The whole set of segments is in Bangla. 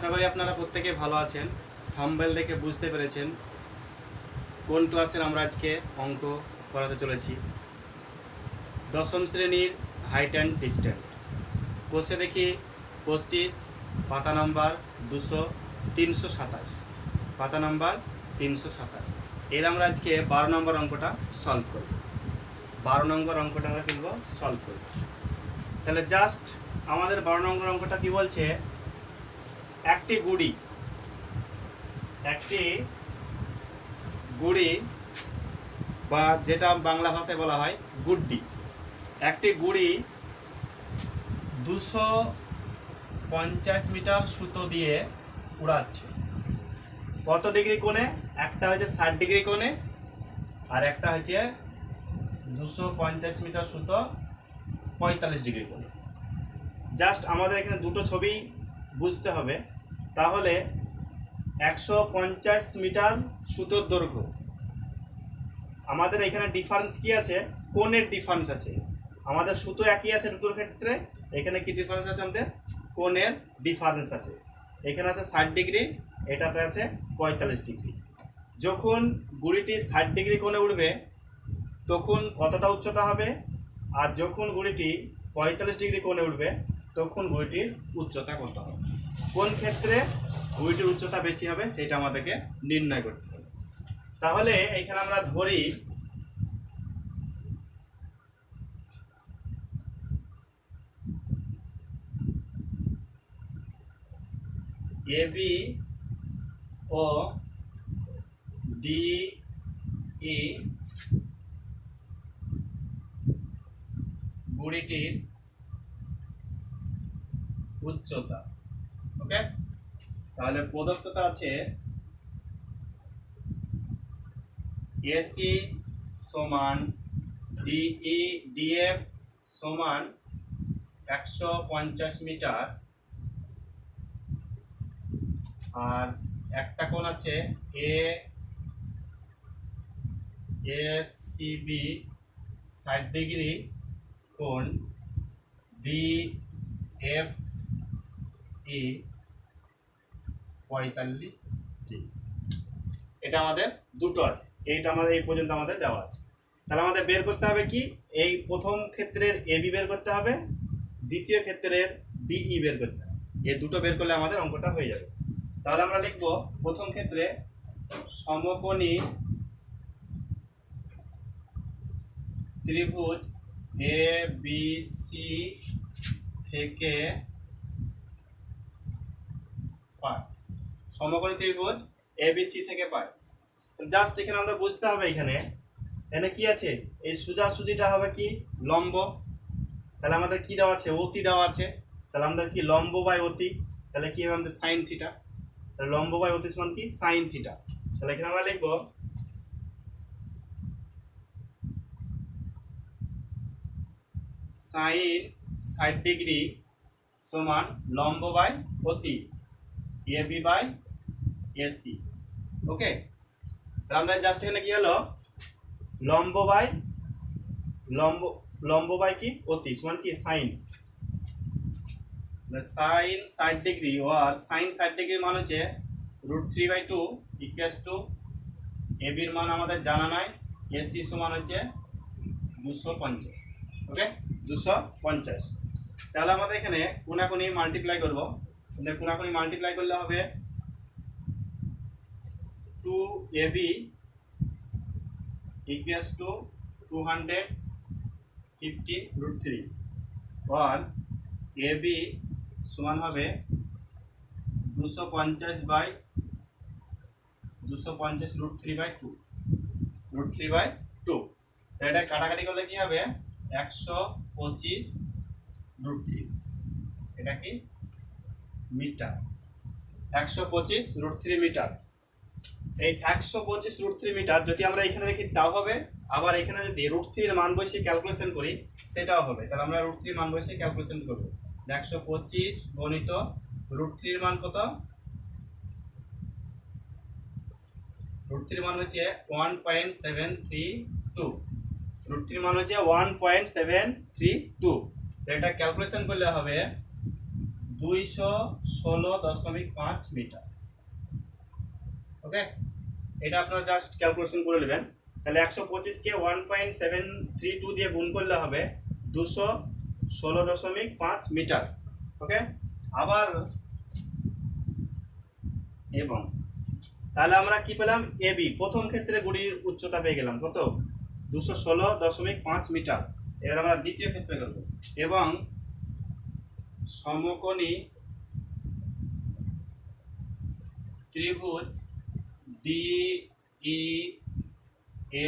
আশা করি আপনারা প্রত্যেকে ভালো আছেন। থাম্বেল দেখে বুঝতে পেরেছেন কোন ক্লাসের আমরা আজকে অঙ্ক করাতে চলেছি। দশম শ্রেণির হাইট অ্যান্ড ডিস্ট্যান্ট কোষে দেখি পঁচিশ, পাতা নাম্বার দুশো, তিনশো সাতাশ। পাতা নাম্বার তিনশো সাতাশ। এর আমরা আজকে বারো নম্বর অঙ্কটা সলভ করব। বারো নম্বর অঙ্কটা আমরা কিনব সলভ করব। তাহলে জাস্ট আমাদের বারো নম্বর অঙ্কটা কি বলছে? একটি গুড়ি একটি গুড়ি বা যেটা বাংলা ভাষায় বলা হয় গুড্ডি। একটি গুড়ি দুশো পঞ্চাশ মিটার সুতো দিয়ে উড়াচ্ছে। কত ডিগ্রি কোণে? একটা হচ্ছে ষাট ডিগ্রি কোণে আর একটা হচ্ছে দুশো পঞ্চাশ মিটার সুতো পঁয়তাল্লিশ ডিগ্রি কোণে। জাস্ট আমাদের এখানে দুটো ছবি বুঝতে হবে। তাহলে একশো পঞ্চাশ মিটার সুতোর দৈর্ঘ্য। আমাদের এখানে ডিফারেন্স কি আছে? কোণের ডিফারেন্স আছে। আমাদের সুতো একই আছে দুটোর ক্ষেত্রে, এখানে কি ডিফারেন্স আছে আমাদের? কোণের ডিফারেন্স আছে। এখানে আছে ষাট ডিগ্রি, এটাতে আছে পঁয়তাল্লিশ ডিগ্রি। যখন গুড়িটি ষাট ডিগ্রি কোণে উঠবে, তখন কতটা উচ্চতা হবে? আর যখন গুড়িটি পঁয়তাল্লিশ ডিগ্রি কোণে উঠবে, তখন গুড়িটির উচ্চতা কত হবে? কোন ক্ষেত্রে গুড়িটির উচ্চতা বেশি হবে সেটা আমাদেরকে নির্ণয় করতে হবে। তাহলে এখানে আমরা ধরি A B O D E গুড়িটির উচ্চতা। ওকে? তাহলে প্রদত্ততা আছে এসি সমান ডিই ডিএফ সমান একশো পঞ্চাশ মিটার। আর একটা কোণ আছে এ এসিবি ষাট ডিগ্রি কোণ ডি এফ ই পঁয়তাল্লিশ এটা আমাদের দুটো আছে। এইটা আমাদের এই পর্যন্ত আমাদের দেওয়া আছে। তাহলে আমাদের বের করতে হবে কি? এই প্রথম ক্ষেত্রের এবি বের করতে হবে দ্বিতীয় ক্ষেত্রের ডিই বের করতে হবে। এই দুটো বের করলে আমাদের অঙ্কটা হয়ে যাবে। তাহলে আমরা লিখব প্রথম ক্ষেত্রে সমকোণী ত্রিভুজ এ বি সি থেকে পায় সমকোণী ত্রিভুজ এ বি সি থেকে পায়। জাস্ট এখানে আমাদের বুঝতে হবে এখানে এখানে কি আছে? এই সোজাসুজিটা হবে কি? লম্ব। তাহলে আমাদের কি দেওয়া আছে? অতি দেওয়া আছে। তাহলে আমাদের কি লম্ব বাই অতি? তাহলে কি হবে আমাদের সাইন থিটা তাহলে লম্ব বাই অতি সমান কি? সাইন থিটা তাহলে এখানে আমরা লিখব সাইন ষাট ডিগ্রি সমান লম্ব বাই অতি। A B by AC okay তাহলে আমরা জাস্ট এখানে কি হলো? লম্ব বাই, লম্ব লম্ব বাই কি? অতি, সমান কি? সাইন সাইন ষাট ডিগ্রি ওর সাইন ষাট ডিগ্রি মান হচ্ছে root three by two equals two এবির মান আমাদের জানা নাই। এসি সমান হচ্ছে দুশো পঞ্চাশ। ওকে দুশো পঞ্চাশ। তাহলে আমাদের এখানে কোনাকুনি মাল্টিপ্লাই করব। কোনাকুনি মাল্টিপ্লাই করলে হবে two A B equals two two hundred fifty root three one A B সমান হবে দুশো পঞ্চাশ বাই দুশো পঞ্চাশ root three by two root three by two তো এটা কাটাকাটি করলে কি হবে? একশো পঁচিশ রুট থ্রি এটা কি? মিটার। একশো পঁচিশ রুট থ্রি মিটার। এই একশো পঁচিশ রুট থ্রি মিটার যদি আমরা এখানে রেখে, তাও হবে। আবার এখানে যদি রুট থ্রির মান বসিয়ে ক্যালকুলেশন করি, সেটাও হবে। তাহলে আমরা রুট থ্রির মান বসিয়ে ক্যালকুলেশন করব। একশো পঁচিশ গণিত রুট থ্রির মান কত? রুট থ্রির মান হচ্ছে one point seven three two root থ্রির মান হচ্ছে one point seven three two এটা ক্যালকুলেশন করলে হবে দুইশো ষোলো দশমিক পাঁচ মিটার ওকে এটা আপনারা জাস্ট ক্যালকুলেশন করে নেবেন। তাহলে একশো পঁচিশকে one point seven three two দিয়ে গুণ করলে হবে দুশো ষোলো দশমিক পাঁচ মিটার। ওকে আবার এবং তাহলে আমরা কি পেলাম? এবি প্রথম ক্ষেত্রে গুড়ির উচ্চতা পেয়ে গেলাম। কত? দুশো ষোলো দশমিক পাঁচ মিটার। এবার আমরা দ্বিতীয় ক্ষেত্রে করব এবং সমকোণী ত্রিভুজ ডি ই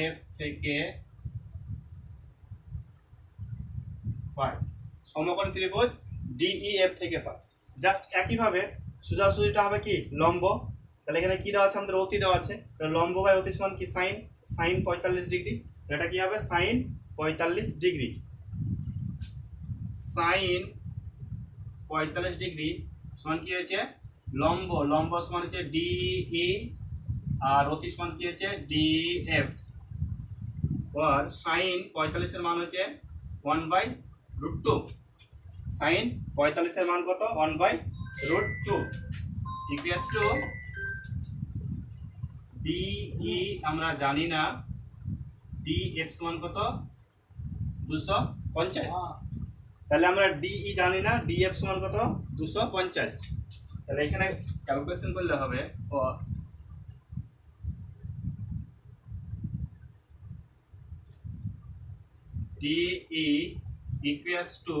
এফ থেকে পাই। সমকোণী ত্রিভুজ ডিইএফ থেকে পাই। জাস্ট একইভাবে সোজাসুজিটা হবে কি? লম্ব। তাহলে এখানে কি দেওয়া আছে? আমাদের অতি দেওয়া আছে। তাহলে লম্ব বাই অতি সমান কি? সাইন সাইন পঁয়তাল্লিশ ডিগ্রি। এটা কি হবে? সাইন পঁয়তাল্লিশ ডিগ্রি। সাইন পঁয়তাল্লিশ ডিগ্রি সমান কি হয়েছে? লম্ব। লম্ব সমান হচ্ছে ডিই আর অতি সমান কি হচ্ছে ডিএফ আর সাইন পঁয়তাল্লিশের মান হচ্ছে one by root two sine পঁয়তাল্লিশের মান কত? One by root two equals two DE আমরা জানি না। ডি এফ সমান কত? দুশো পঞ্চাশ। তাহলে আমরা ডিই জানি না ডিএফ সমান কত? দুশো পঞ্চাশ। তাহলে এখানে ক্যালকুলেশন করলে হবে ডিই ইকুয়াস টু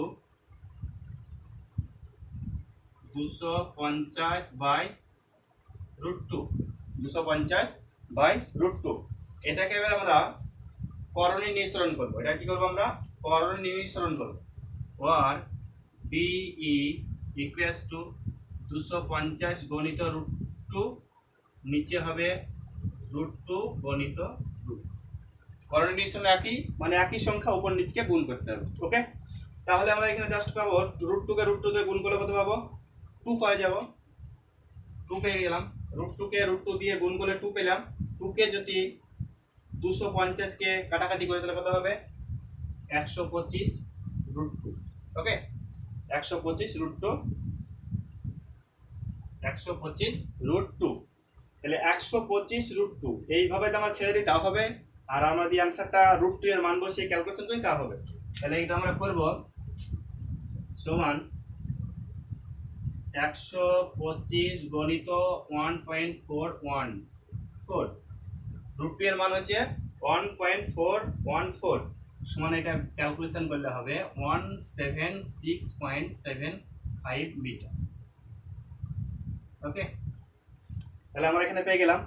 দুশো পঞ্চাশ বাই রুট টু দুশো পঞ্চাশ বাই রুট টু এটাকে এবার আমরা করণী নিঃসরণ করব। এটা কি করব আমরা? করণী নিঃসরণ করব। আর ডিই ইকুয়াস টু দুশো পঞ্চাশ গণিত রুট টু নিচে হবে রুট টু গণিত রুট করণী একই? মানে একই সংখ্যা উপর নিচকে গুণ করতে হবে, ওকে? তাহলে আমরা এখানে জাস্ট পাবো রুট টুকে রুট টু দিয়ে গুণ করলে কত পাবো? টু পাই যাব। টু পেয়ে গেলাম। রুট টুকে রুট টু দিয়ে গুণ করলে টু পেলাম। টুকে যদি দুশো পঞ্চাশকে কাটাকাটি করে তাহলে কত হবে? একশো পঁচিশ রুট টু ওকে? একশো পঁচিশ রুট টু একশো পঁচিশ রুট টু তাহলে একশো পঁচিশ রুট টু এইভাবে তো আমরা ছেড়ে দিই, তাও হবে আর আমরা যদি অ্যান্সারটা রুট টু এর মান বসিয়ে ক্যালকুলেশন করি তা হবে। তাহলে এটা আমরা করব সমান একশো পঁচিশ গণিত one point four one four root two এর মান হচ্ছে one point four one four সমান এটা ক্যালকুলেশন করলে হবে one seven six point seven five metre okay তাহলে আমরা এখানে পেয়ে গেলাম।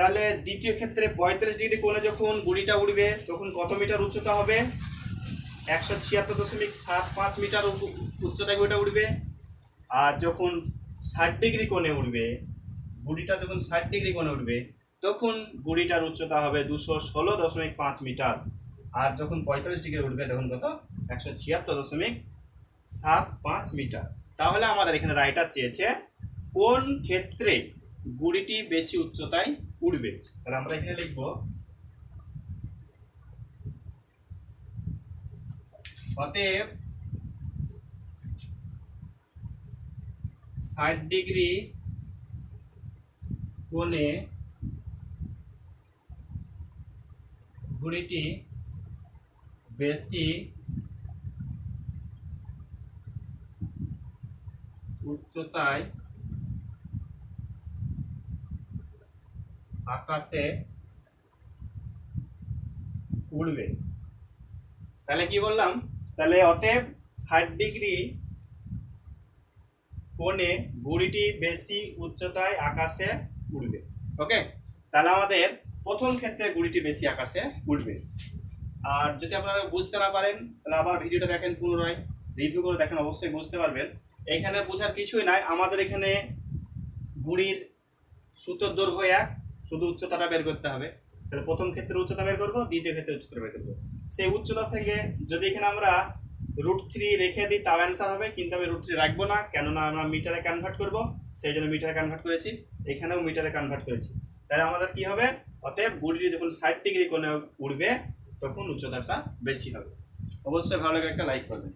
তাহলে দ্বিতীয় ক্ষেত্রে পঁয়ত্রিশ ডিগ্রি কোণে যখন গুড়িটা উঠবে তখন কত মিটার উচ্চতা হবে? একশো ছিয়াত্তর দশমিক সাত পাঁচ মিটার উচ্চতায় গুড়িটা উঠবে আর যখন ষাট ডিগ্রি কোণে উঠবে গুড়িটা যখন ষাট ডিগ্রি কোণে উঠবে তখন গুড়িটার উচ্চতা হবে দুশো ষোলো দশমিক পাঁচ মিটার। আর যখন পঁয়তাল্লিশ ডিগ্রি উঠবে তখন কত? একশো ছিয়াত্তর দশমিক সাত পাঁচ মিটার। তাহলে আমাদের এখানে রাইটার চেয়েছে, কোন ক্ষেত্রে গুড়িটি বেশি উচ্চতায় উঠবে তাহলে আমরা এখানে লিখব অতএব ষাট ডিগ্রি কোণে ঘুড়িটি বেশি উচ্চতায় আকাশে উড়বে। তাহলে কি বললাম? তাহলে অতএব ষাট ডিগ্রি কোণে ঘুড়িটি বেশি উচ্চতায় আকাশে উড়বে। ওকে? তাহলে আমাদের প্রথম ক্ষেত্রে ঘুড়িটি বেশি আকাশে উড়বে। আর যদি আপনারা বুঝতে না পারেন, তাহলে আবার ভিডিওটা দেখেন পুনরায়, রিভিউ করে দেখেন, অবশ্যই বুঝতে পারবেন। এখানে বোঝার কিছুই নাই। আমাদের এখানে ঘুড়ির সুতোর দৈর্ঘ্য এক শুধু উচ্চতাটা বের করতে হবে। তাহলে প্রথম ক্ষেত্রে উচ্চতা বের করব, দ্বিতীয় ক্ষেত্রে উচ্চতা বের করব। সেই উচ্চতা থেকে যদি এখানে আমরা রুট থ্রি রেখে দিই, তাও অ্যান্সার হবে, কিন্তু আমি রুট থ্রি রাখব না, কেননা আমরা মিটারে কনভার্ট করব, সেই জন্য মিটারে কনভার্ট করেছি। এখানেও মিটারে কনভার্ট করেছি। তাহলে আমাদের কি হবে? অতএব গুড়িটি যখন ষাট ডিগ্রি কোণে উঠবে তখন উচ্চতাটা বেশি হবে। অবশ্যই ভালো লাগে একটা লাইক করবেন।